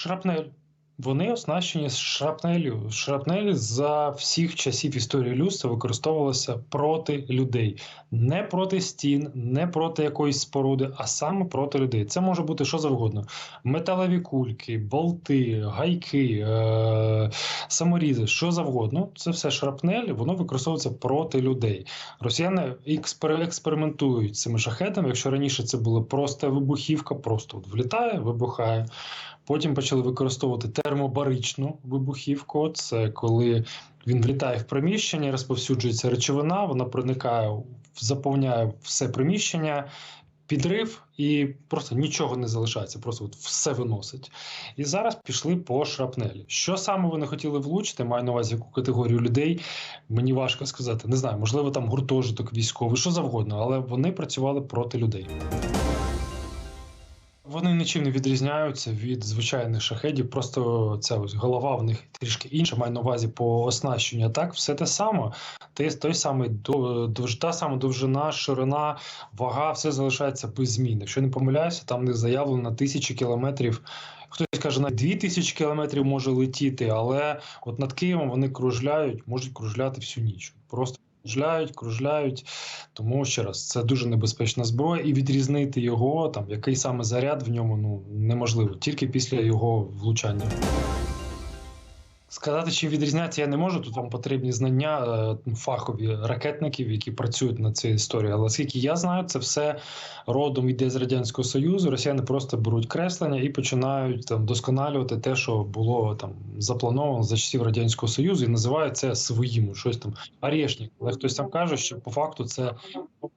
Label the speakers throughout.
Speaker 1: Шрапнель. Вони оснащені шрапнелю. Шрапнель за всіх часів історії людства використовувалася проти людей, не проти стін, не проти якоїсь споруди, а саме проти людей. Це може бути що завгодно: металеві кульки, болти, гайки, е- саморізи, що завгодно. Це все шрапнель, воно використовується проти людей. Росіяни експер- експериментують цими шахетами. Якщо раніше це була просто вибухівка, просто влітає, вибухає. Потім почали використовувати термобаричну вибухівку. Це коли він влітає в приміщення, розповсюджується речовина, вона проникає, заповняє все приміщення, підрив і просто нічого не залишається, просто от все виносить. І зараз пішли по шрапнелі. Що саме вони хотіли влучити? Маю на увазі яку категорію людей. Мені важко сказати. Не знаю, можливо, там гуртожиток військовий, що завгодно, але вони працювали проти людей. Вони нічим не відрізняються від звичайних шахедів. Просто ця ось голова в них трішки інша. Маю на увазі по оснащенню. Так, все те саме. Той, той самий та сама довжина, ширина, вага, все залишається без змін. Якщо не помиляюся, там не заявлено тисячі кілометрів. Хтось каже, на дві тисячі кілометрів може летіти, але от над Києвом вони кружляють, можуть кружляти всю ніч. Просто кружляють, кружляють. Тому ще раз це дуже небезпечна зброя, і відрізнити його там, який саме заряд в ньому ну неможливо тільки після його влучання. Сказати, чи відрізняється, я не можу. Тут вам потрібні знання е, фахові ракетників, які працюють над цією історією. Але скільки я знаю, це все родом йде з радянського союзу. Росіяни просто беруть креслення і починають там досконалювати те, що було там заплановано за часів радянського союзу, і називають це своїм щось там арешник. Але хтось там каже, що по факту це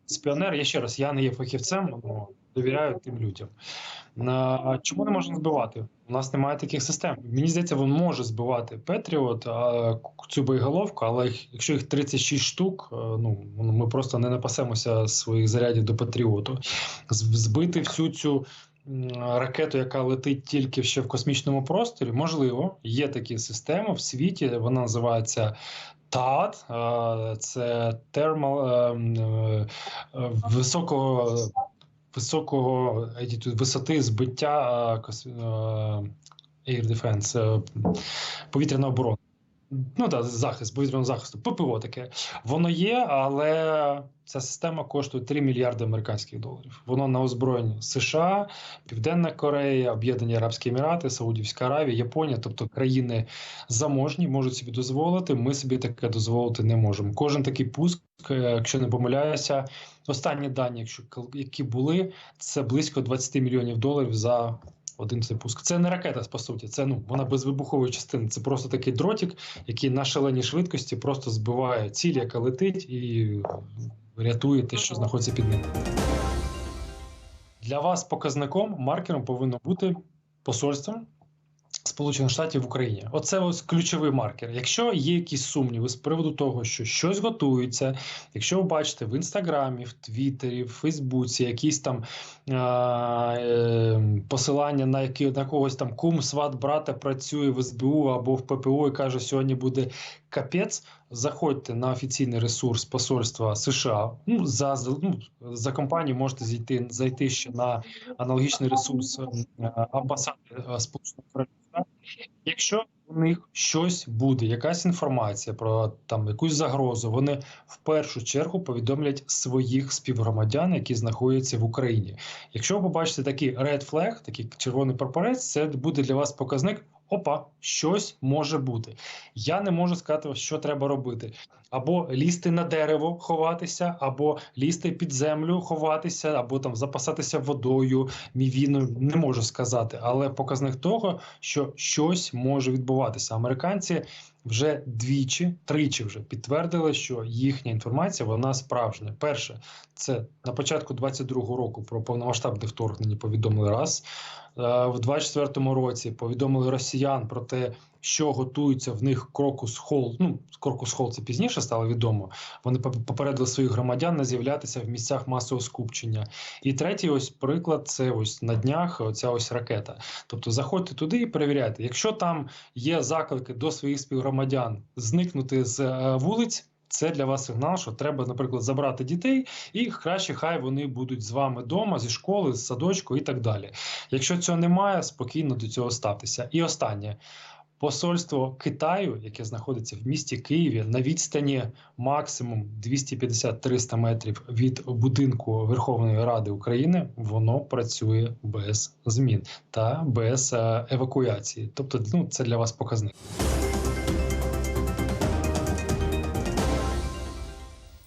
Speaker 1: спіонер. Я ще раз я не є фахівцем, довіряю тим людям. Чому не можна збивати? У нас немає таких систем. Мені здається, він може збивати Петріот цю боєголовку, але якщо їх 36 штук, ну ми просто не напасемося своїх зарядів до Патріоту. Збити всю цю. Ракету, яка летить тільки ще в космічному просторі, можливо, є такі системи в світі. Вона називається ТАД, це термал е, високого високого висоти збиття Air Defense, повітряна оборона. Ну так, захист, повітряного захисту, ППО таке. Воно є, але ця система коштує 3 мільярди американських доларів. Воно на озброєнні США, Південна Корея, Об'єднані Арабські Емірати, Саудівська Аравія, Японія, тобто країни заможні, можуть собі дозволити. Ми собі таке дозволити не можемо. Кожен такий пуск, е, якщо не помиляюся, останні дані, якщо які були, це близько 20 мільйонів доларів за один цей пуск. Це не ракета, по суті, це ну вона без вибухової частини. Це просто такий дротик, який на шаленій швидкості просто збиває ціль, яка летить, і рятує те, що знаходиться під ним. Для вас показником маркером повинно бути посольство Сполучених Штатів в Україні. Оце ось ключовий маркер. Якщо є якісь сумніви з приводу того, що щось готується, якщо ви бачите в інстаграмі, в Твіттері, в Фейсбуці якісь там е, посилання на які на когось там кум, сват брата працює в СБУ або в ППО і каже, сьогодні буде капець. Заходьте на офіційний ресурс посольства США. Ну за ну, за компанію можете зайти зайти ще на аналогічний ресурс е, амбасади е, Сполучених Якщо у них щось буде, якась інформація про там якусь загрозу, вони в першу чергу повідомлять своїх співгромадян, які знаходяться в Україні. Якщо ви побачите такий red flag, такий червоний прапорець, це буде для вас показник опа, щось може бути. Я не можу сказати, що треба робити. Або лізти на дерево, ховатися, або лізти під землю, ховатися, або там запасатися водою, мівіною. Не можу сказати, але показник того, що щось може відбуватися. Американці вже двічі, тричі вже підтвердили, що їхня інформація вона справжня. Перше, це на початку 22-го року про повномасштабне вторгнення повідомили раз. Е, в 24-му році повідомили росіян про те, що готується в них крокус хол. Ну крокус хол це пізніше стало відомо. Вони попередили своїх громадян не з'являтися в місцях масового скупчення. І третій, ось приклад, це ось на днях. Оця ось ракета. Тобто, заходьте туди і перевіряйте. Якщо там є заклики до своїх співгромадян зникнути з е, вулиць це для вас сигнал, що треба, наприклад, забрати дітей, і краще хай вони будуть з вами вдома, зі школи, з садочку і так далі. Якщо цього немає, спокійно до цього ставтеся. І останнє. Посольство Китаю, яке знаходиться в місті Києві, на відстані максимум 250-300 метрів від будинку Верховної Ради України, воно працює без змін та без е, евакуації. Тобто, ну це для вас показник.